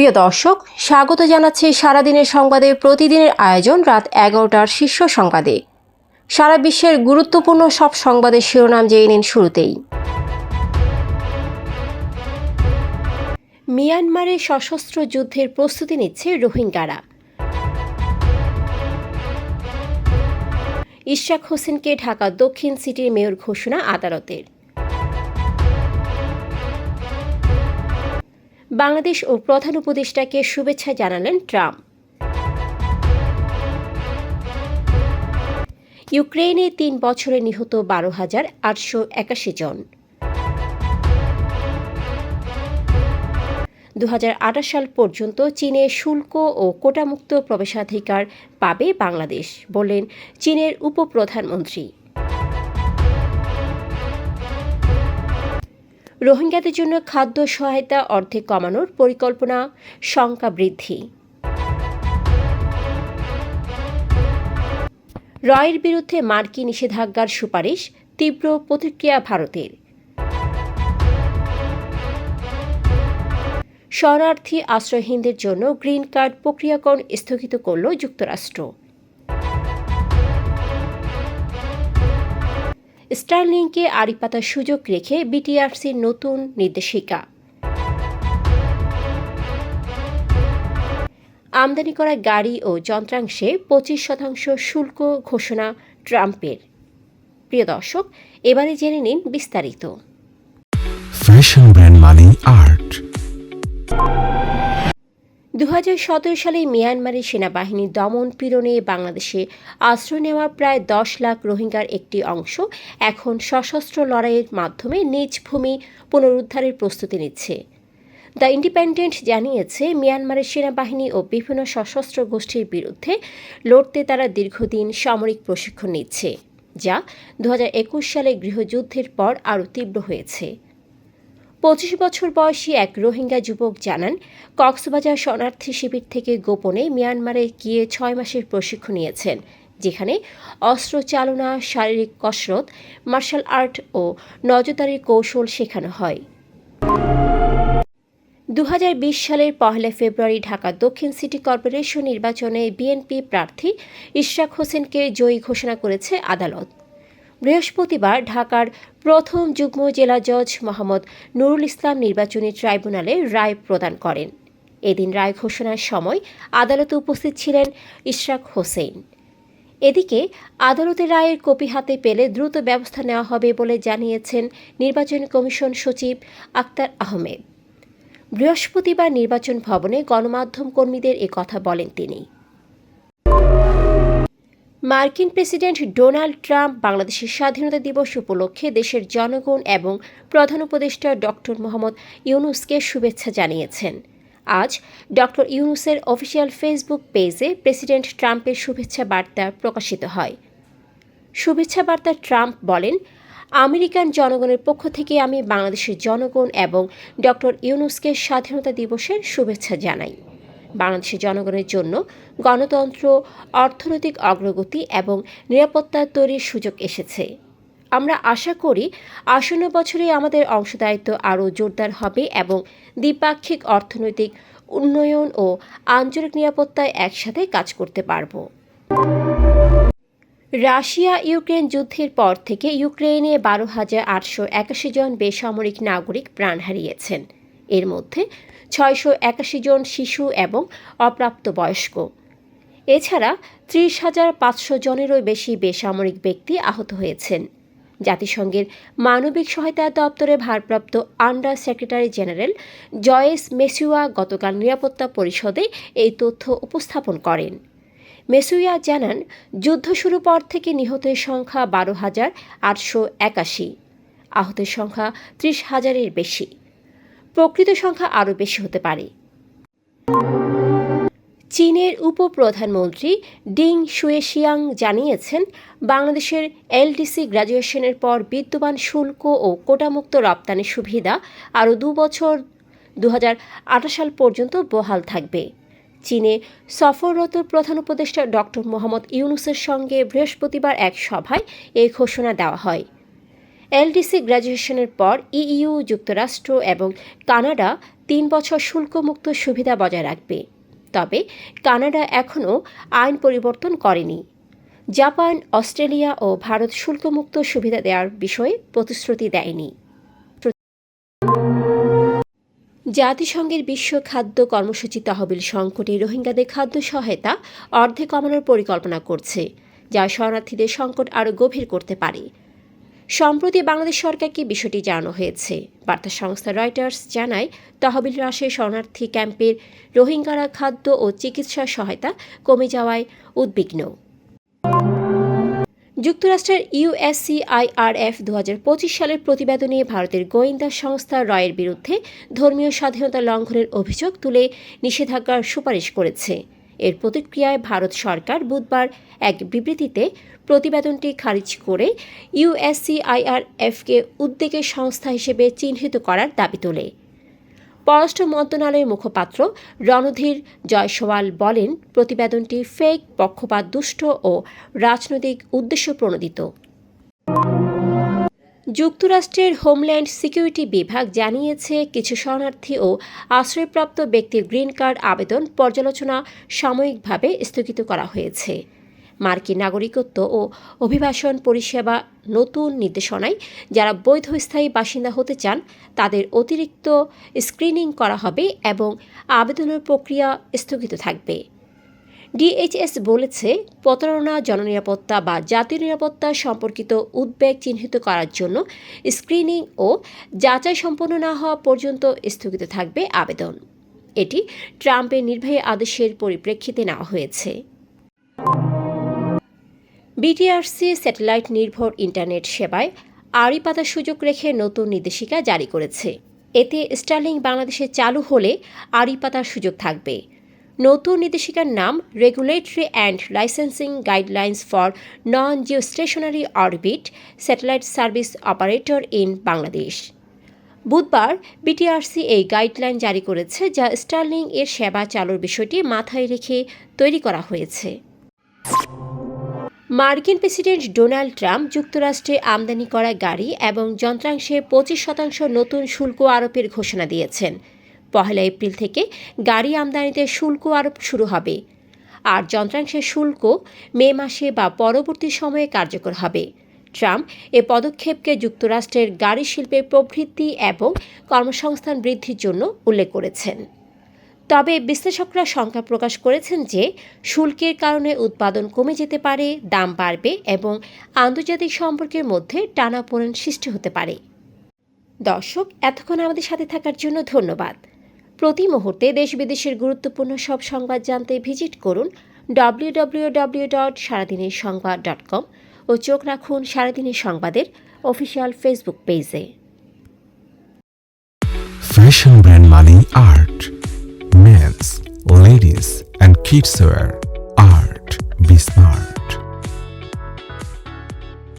প্রিয় দর্শক, স্বাগত জানাচ্ছি সারাদিনের সংবাদে। প্রতিদিনের আয়োজন রাত এগারোটার শীর্ষ সংবাদে। সারা বিশ্বের গুরুত্বপূর্ণ সব সংবাদের শিরোনাম জেনে নিন শুরুতেই। মিয়ানমারে সশস্ত্র যুদ্ধের প্রস্তুতি নিচ্ছে রোহিঙ্গারা। ইশরাক হোসেনকে ঢাকা দক্ষিণ সিটির মেয়র ঘোষণা আদালতের। বাংলাদেশ ও প্রধান উপদেষ্টাকে শুভেচ্ছা জানালেন ট্রাম্প। ইউক্রেনে তিন বছরে নিহত বারো হাজার আটশো একাশি জন। দু সাল পর্যন্ত চীনে শুল্ক ও কোটামুক্ত প্রবেশাধিকার পাবে বাংলাদেশ, বললেন চীনের উপপ্রধানমন্ত্রী। রোহিঙ্গাদের জন্য খাদ্য সহায়তা, অর্ধেক কমানোর পরিকল্পনা, শঙ্কা বৃদ্ধি। রয়ের বিরুদ্ধে মার্কিন নিষেধাজ্ঞার সুপারিশ, তীব্র প্রতিক্রিয়া ভারতের। শরণার্থী আশ্রয়হীনদের জন্য গ্রিন কার্ড প্রক্রিয়াকরণ স্থগিত করল যুক্তরাষ্ট্র। স্টারলিংকে আড়ি পাতার সুযোগ রেখে বিটিআরসির নতুন নির্দেশিকা। আমদানি করা গাড়ি ও যন্ত্রাংশে পঁচিশ শতাংশ শুল্ক ঘোষণা ট্রাম্পের। প্রিয় দর্শক, এবারে জেনে নিন বিস্তারিত। ফ্যাশন ব্র্যান্ড আর্ট দু হাজার সতেরো সালে মিয়ানমারের সেনাবাহিনী দমন পীড়নে বাংলাদেশে আশ্রয় নেওয়া প্রায় দশ লাখ রোহিঙ্গার একটি অংশ এখন সশস্ত্র লড়াইয়ের মাধ্যমে নিজ ভূমি পুনরুদ্ধারের প্রস্তুতি নিচ্ছে। দ্য ইন্ডিপেন্ডেন্ট জানিয়েছে, মিয়ানমারের সেনাবাহিনী ও বিভিন্ন সশস্ত্র গোষ্ঠীর বিরুদ্ধে লড়তে তারা দীর্ঘদিন সামরিক প্রশিক্ষণ নিচ্ছে, যা দু হাজার একুশ সালে গৃহযুদ্ধের পর আরও তীব্র হয়েছে। পঁচিশ বছর বয়সী এক রোহিঙ্গা যুবক জানান, কক্সবাজার শরণার্থী শিবির থেকে গোপনে মিয়ানমারে গিয়ে ছয় মাসের প্রশিক্ষণ নিয়েছেন, যেখানে অস্ত্র চালনা, শারীরিক কসরত, মার্শাল আর্ট ও নজরদারির কৌশল শেখানো হয়। দু হাজার বিশ সালের পহেলা ফেব্রুয়ারি ঢাকা দক্ষিণ সিটি কর্পোরেশন নির্বাচনে বিএনপি প্রার্থী ইশরাক হোসেনকে জয়ী ঘোষণা করেছে আদালত। বৃহস্পতিবার ঢাকার প্রথম যুগ্ম জেলা জজ মোহাম্মদ নুরুল ইসলাম নির্বাচনী ট্রাইব্যুনালে রায় প্রদান করেন। এদিন রায় ঘোষণার সময় আদালতে উপস্থিত ছিলেন ইশরাক হোসেন। এদিকে আদালতের রায়ের কপি হাতে পেলে দ্রুত ব্যবস্থা নেওয়া হবে বলে জানিয়েছেন নির্বাচন কমিশন সচিব আক্তার আহমেদ। বৃহস্পতিবার নির্বাচন ভবনে গণমাধ্যম কর্মীদের কথা বলেন তিনি। মার্কিন প্রেসিডেন্ট ডোনাল্ড ট্রাম্প বাংলাদেশের স্বাধীনতা দিবস উপলক্ষে দেশের জনগণ এবং প্রধান উপদেষ্টা ডক্টর মোহাম্মদ ইউনুসকে শুভেচ্ছা জানিয়েছেন। আজ ডক্টর ইউনুসের অফিসিয়াল ফেসবুক পেজে প্রেসিডেন্ট ট্রাম্পের শুভেচ্ছা বার্তা প্রকাশিত হয়। শুভেচ্ছা বার্তা ট্রাম্প বলেন, আমেরিকান জনগণের পক্ষ থেকে আমি বাংলাদেশের জনগণ এবং ডক্টর ইউনুসকে স্বাধীনতা দিবসের শুভেচ্ছা জানাই। বাংলাদেশের জনগণের জন্য গণতন্ত্র, অর্থনৈতিক অগ্রগতি এবং নিরাপত্তা তৈরির সুযোগ এসেছে। আমরা আশা করি আসন্ন বছরে আমাদের অংশদায়িত্ব আরও জোরদার হবে এবং দ্বিপাক্ষিক অর্থনৈতিক উন্নয়ন ও আঞ্চলিক নিরাপত্তায় একসাথে কাজ করতে পারব। রাশিয়া ইউক্রেন যুদ্ধের পর থেকে ইউক্রেনে বারো হাজার আটশো একাশি জন বেসামরিক নাগরিক প্রাণ হারিয়েছেন। এর মধ্যে ছয়শো একাশি জন শিশু এবং অপ্রাপ্তবয়স্ক। এছাড়া ত্রিশ হাজার পাঁচশো জনেরও বেশি বেসামরিক ব্যক্তি আহত হয়েছেন। জাতিসংঘের মানবিক সহায়তা দপ্তরে ভারপ্রাপ্ত under secretary general Joyce Msuya গতকাল নিরাপত্তা পরিষদে এই তথ্য উপস্থাপন করেন। মেসুয়া জানান, যুদ্ধ শুরু পর থেকে নিহতের সংখ্যা বারো হাজার আটশো একাশি। আহতের সংখ্যা ত্রিশ হাজারের বেশি। প্রকৃত সংখ্যা আরও বেশি হতে পারে। চীনের উপপ্রধানমন্ত্রী ডিং শুয়েশিয়াং জানিয়েছেন, বাংলাদেশের এলডিসি গ্র্যাজুয়েশনের পর বিদ্যমান শুল্ক ও কোটামুক্ত রপ্তানি সুবিধা আরও দু বছর দু হাজার আঠারো সাল পর্যন্ত বহাল থাকবে। চীনে সফররত প্রধান উপদেষ্টা ডক্টর মোহাম্মদ ইউনুসের সঙ্গে বৃহস্পতিবার এক সভায় এই ঘোষণা দেওয়া হয়। এলডিসি গ্র্যাজুয়েশনের পর ইইউ, যুক্তরাষ্ট্র এবং কানাডা তিন বছর শুল্কমুক্ত সুবিধা বজায় রাখবে। তবে কানাডা এখনও আইন পরিবর্তন করেনি। জাপান, অস্ট্রেলিয়া ও ভারত শুল্কমুক্ত সুবিধা দেওয়ার বিষয়ে প্রতিশ্রুতি দেয়নি। জাতিসংঘের বিশ্ব খাদ্য কর্মসূচি তহবিল সংকটে রোহিঙ্গাদের খাদ্য সহায়তা অর্ধে কমানোর পরিকল্পনা করছে, যা শরণার্থীদের সংকট আরও গভীর করতে পারে। সম্প্রতি বাংলাদেশ সরকারকে বিষয়টি জানানো হয়েছে? বার্তা সংস্থা রয়টার্স জানায়, তহবিল হ্রাসে শরণার্থী ক্যাম্পের রোহিঙ্গারা খাদ্য ও চিকিৎসা সহায়তা কমে যাওয়ায় উদ্বিগ্ন। যুক্তরাষ্ট্রের ইউএসসিআইআরএফ দু হাজার পঁচিশ সালের প্রতিবেদনে ভারতের গোয়েন্দা সংস্থা রয়ের বিরুদ্ধে ধর্মীয় স্বাধীনতা লঙ্ঘনের অভিযোগ তুলে নিষেধাজ্ঞার সুপারিশ করেছে। এর প্রতিক্রিয়ায় ভারত সরকার বুধবার এক বিবৃতিতে প্রতিবেদনটি খারিজ করে ইউএসসিআইআরএফকে উদ্বেগের সংস্থা হিসেবে চিহ্নিত করার দাবি তোলে। পররাষ্ট্র মন্ত্রণালয়ের মুখপাত্র রণধীর জয়সওয়াল বলেন, প্রতিবেদনটি ফেক, পক্ষপাত, দুষ্ট ও রাজনৈতিক উদ্দেশ্য প্রণোদিত। যুক্তরাষ্ট্রের হোমল্যান্ড সিকিউরিটি বিভাগ জানিয়েছে, কিছু শরণার্থী ও আশ্রয়প্রাপ্ত ব্যক্তির গ্রিন কার্ড আবেদন পর্যালোচনা সাময়িকভাবে স্থগিত করা হয়েছে। মার্কিন নাগরিকত্ব ও অভিবাসন পরিষেবা নতুন নির্দেশনায় যারা বৈধ স্থায়ী বাসিন্দা হতে চান, তাদের অতিরিক্ত স্ক্রিনিং করা হবে এবং আবেদনের প্রক্রিয়া স্থগিত থাকবে। ডিএইচএস বলেছে, প্রতারণা, জননিরাপত্তা বা জাতীয় নিরাপত্তা সম্পর্কিত উদ্বেগ চিহ্নিত করার জন্য স্ক্রিনিং ও যাচাই সম্পন্ন না হওয়া পর্যন্ত স্থগিত থাকবে আবেদন। এটি ট্রাম্পের নির্বাহী আদেশের পরিপ্রেক্ষিতে নেওয়া হয়েছে। বিটিআরসি স্যাটেলাইট নির্ভর ইন্টারনেট সেবায় আড়ি পাতার সুযোগ রেখে নতুন নির্দেশিকা জারি করেছে। এতে স্টার্লিং বাংলাদেশে চালু হলে আড়ি পাতার সুযোগ থাকবে। নতুন নির্দেশিকার নাম regulatory and licensing guidelines for non geo stationary orbit satellite service operator in Bangladesh বুধবার বিটিআরসি এই গাইডলাইন জারি করেছে, যা স্টার্লিং এর সেবা চালুর বিষয়টি মাথায় রেখে তৈরি করা হয়েছে। মার্কিন প্রেসিডেন্ট ডোনাল্ড ট্রাম্প যুক্তরাষ্ট্রে আমদানি করা গাড়ি এবং যন্ত্রাংশে পঁচিশ শতাংশ নতুন শুল্ক আরোপের ঘোষণা দিয়েছেন। পহেলা এপ্রিল থেকে গাড়ি আমদানিতে শুল্ক আরোপ শুরু হবে। আর যন্ত্রাংশের শুল্ক মে মাসে বা পরবর্তী সময়ে কার্যকর হবে। ট্রাম্প এ পদক্ষেপকে যুক্তরাষ্ট্রের গাড়ি শিল্পের প্রবৃদ্ধি এবং কর্মসংস্থান বৃদ্ধির জন্য উল্লেখ করেছেন। তবে বিশ্লেষকরা শঙ্কা প্রকাশ করেছেন যে শুল্কের কারণে উৎপাদন কমে যেতে পারে, দাম বাড়বে এবং আন্তর্জাতিক সম্পর্কের মধ্যে টানাপোড়েন সৃষ্টি হতে পারে। দর্শক, এতক্ষণ আমাদের সাথে থাকার জন্য ধন্যবাদ। প্রতি মুহূর্তে দেশ বিদেশের গুরুত্বপূর্ণ সব সংবাদ জানতে ভিজিট করুন ডব্লিউ ডব্লিউ ডব্লিউ ডট সারাদিনের সংবাদ ডট কম ও চোখ রাখুন সারাদিনের সংবাদের অফিসিয়াল ফেসবুক পেজে। Fashion brand money art. And kids wear.